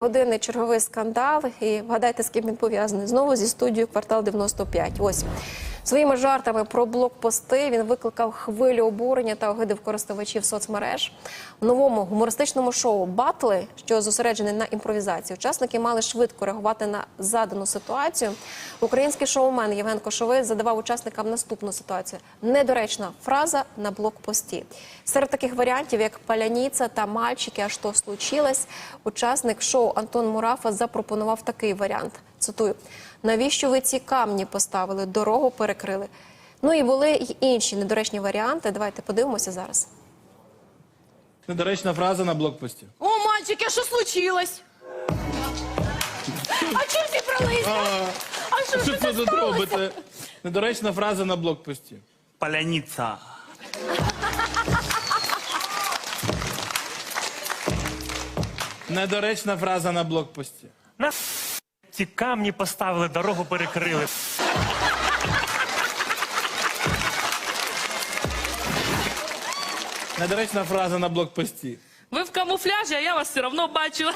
Годинний черговий скандал, і вгадайте, з ким він пов'язаний. Знову зі студією квартал 95. Ось своїми жартами про блокпости він викликав хвилю обурення та огидив користувачів соцмереж. В новому гумористичному шоу Батли, що зосереджене на імпровізації, учасники мали швидко реагувати на задану ситуацію. Український шоумен Євген Кошовий задавав учасникам наступну ситуацію: недоречна фраза на блокпості. Серед таких варіантів, як паляніця та мальчики, а що случилось, учасник шоу Антон Мурафа запропонував такий варіант. Цитую: навіщо ви ці камні поставили? Дорогу перекрили. Ну і були й інші недоречні варіанти. Давайте подивимося зараз. Недоречна фраза на блокпості. О, мальчики, а що случилось? А чому зібралися? А що Що ж це тут робите? Недоречна фраза на блокпості. Поляниця. Недоречна фраза на блокпості. На ці камні поставили, дорогу перекрили. Недоречна фраза на блокпості. Ви в камуфляжі, а я вас все одно бачу.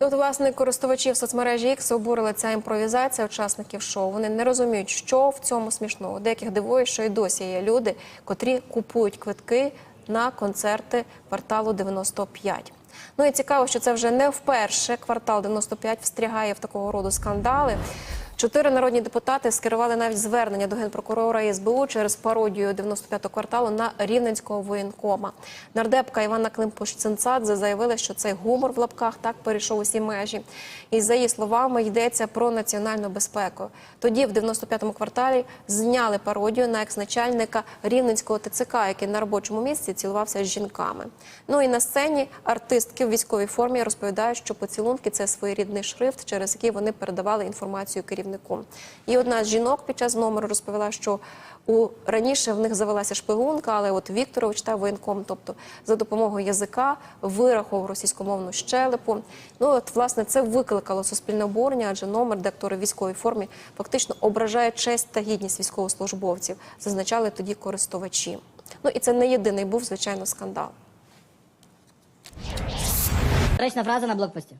І от, власне, користувачів соцмережі X обурила ця імпровізація учасників шоу. Вони не розуміють, що в цьому смішного. Деяких дивує, що і досі є люди, котрі купують квитки на концерти кварталу 95. Ну і цікаво, що це вже не вперше квартал 95 встрягає в такого роду скандали. Чотири народні депутати скерували навіть звернення до генпрокурора СБУ через пародію 95-го кварталу на рівненського воєнкома. Нардепка Івана Климпуш-Цинцадзе заявила, що цей гумор в лапках так перейшов усі межі. І за її словами йдеться про національну безпеку. Тоді, в 95-му кварталі, зняли пародію на екс-начальника рівненського ТЦК, який на робочому місці цілувався з жінками. Ну і на сцені артистки в військовій формі розповідають, що поцілунки це своєрідний шрифт, через який вони передавали інформацію керівнику. І одна з жінок під час номеру розповіла, що у раніше в них завелася шпигунка, але от Вікторович та воєнком, тобто за допомогою язика вирахував російськомовну щелепу. Ну от власне це викликало суспільне обурення, адже номер, де актори в військовій формі фактично ображає честь та гідність військовослужбовців, зазначали тоді користувачі. Ну і це не єдиний був звичайно скандал. Речна фраза на блокпості.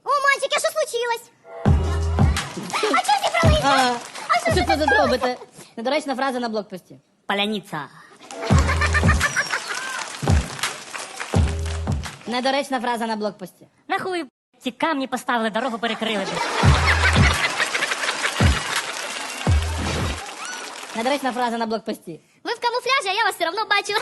Що ви тут робите? Недоречна фраза на блокпості. Паляниця. Недоречна фраза на блокпості. Нахуй ці камні поставили, дорогу перекрили. Недоречна фраза на блокпості. Ви в камуфляжі, а я вас все одно бачу.